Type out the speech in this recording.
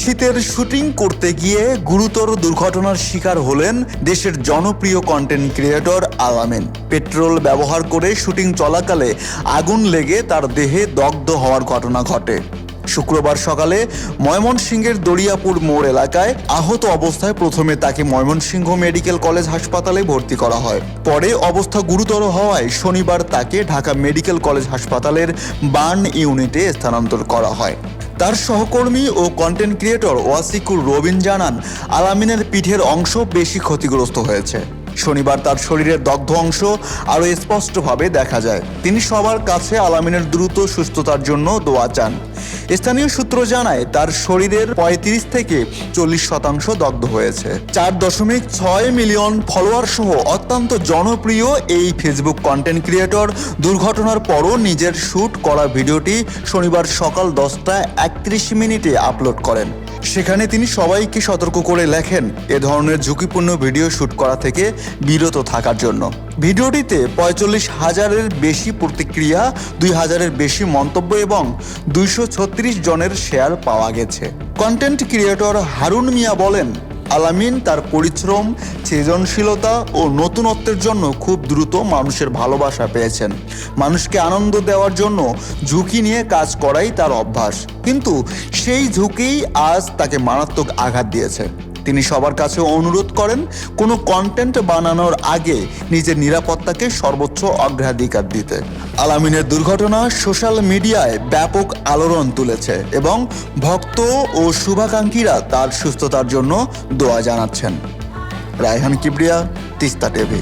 শীতের শুটিং করতে গিয়ে গুরুতর দুর্ঘটনার শিকার হলেন দেশের জনপ্রিয় কন্টেন্ট ক্রিয়েটর আলামিন। পেট্রোল ব্যবহার করে শুটিং চলাকালে আগুন লেগে তার দেহে দগ্ধ হওয়ার ঘটনা ঘটে। শুক্রবার সকালে ময়মনসিংহের দরিয়াপুর মোড় এলাকায় আহত অবস্থায় প্রথমে তাকে ময়মনসিংহ মেডিকেল কলেজ হাসপাতালে ভর্তি করা হয়। পরে অবস্থা গুরুতর হওয়ায় শনিবার তাকে ঢাকা মেডিকেল কলেজ হাসপাতালের বার্ন ইউনিটে স্থানান্তর করা হয়। তার সহকর্মী ও কন্টেন্ট ক্রিয়েটর ওয়াসিকুর রবিন জানান, আলামিনের পিঠের অংশ বেশি ক্ষতিগ্রস্ত হয়েছে। শনিবার তার শরীরের দগ্ধ অংশ আরও স্পষ্টভাবে দেখা যায়। তিনি সবার কাছে আলামিনের দ্রুত সুস্থতার জন্য দোয়া চান। স্থানীয় সূত্র জানায়, তার শরীরের পঁয়ত্রিশ থেকে চল্লিশ শতাংশ দগ্ধ হয়েছে। চার দশমিক ছয় মিলিয়ন ফলোয়ার সহ অত্যন্ত জনপ্রিয় এই ফেসবুক কন্টেন্ট ক্রিয়েটর দুর্ঘটনার পরও নিজের শ্যুট করা ভিডিওটি শনিবার সকাল দশটা একত্রিশ মিনিটে আপলোড করেন। সেখানে তিনি সবাইকে সতর্ক করে লেখেন, এ ধরনের ঝুঁকিপূর্ণ ভিডিও শ্যুট করা থেকে বিরত থাকার জন্য। ভিডিওটিতে পঁয়তাল্লিশ হাজারের বেশি প্রতিক্রিয়া, দুই হাজারের বেশি মন্তব্য এবং দুইশো ছত্রিশ জনের শেয়ার পাওয়া গেছে। কন্টেন্ট ক্রিয়েটর হারুন মিয়া বলেন, আলামিন তার পরিশ্রম, সৃজনশীলতা ও নতুনত্বের জন্য খুব দ্রুত মানুষের ভালোবাসা পেয়েছেন। মানুষকে আনন্দ দেওয়ার জন্য ঝুঁকি নিয়ে কাজ করাই তার অভ্যাস। কিন্তু সেই ঝুঁকিই আজ তাকে মারাত্মক আঘাত দিয়েছে। তিনি সবার কাছে অনুরোধ করেন, কোনো কন্টেন্ট বানানোর আগে নিজের নিরাপত্তাকে সর্বোচ্চ অগ্রাধিকার দিতে। আলামিনের দুর্ঘটনা সোশ্যাল মিডিয়ায় ব্যাপক আলোড়ন তুলেছে এবং ভক্ত ও শুভাকাঙ্ক্ষীরা তার সুস্থতার জন্য দোয়া জানাচ্ছেন। রায়হান কিবরিয়া, তিস্তা টিভি।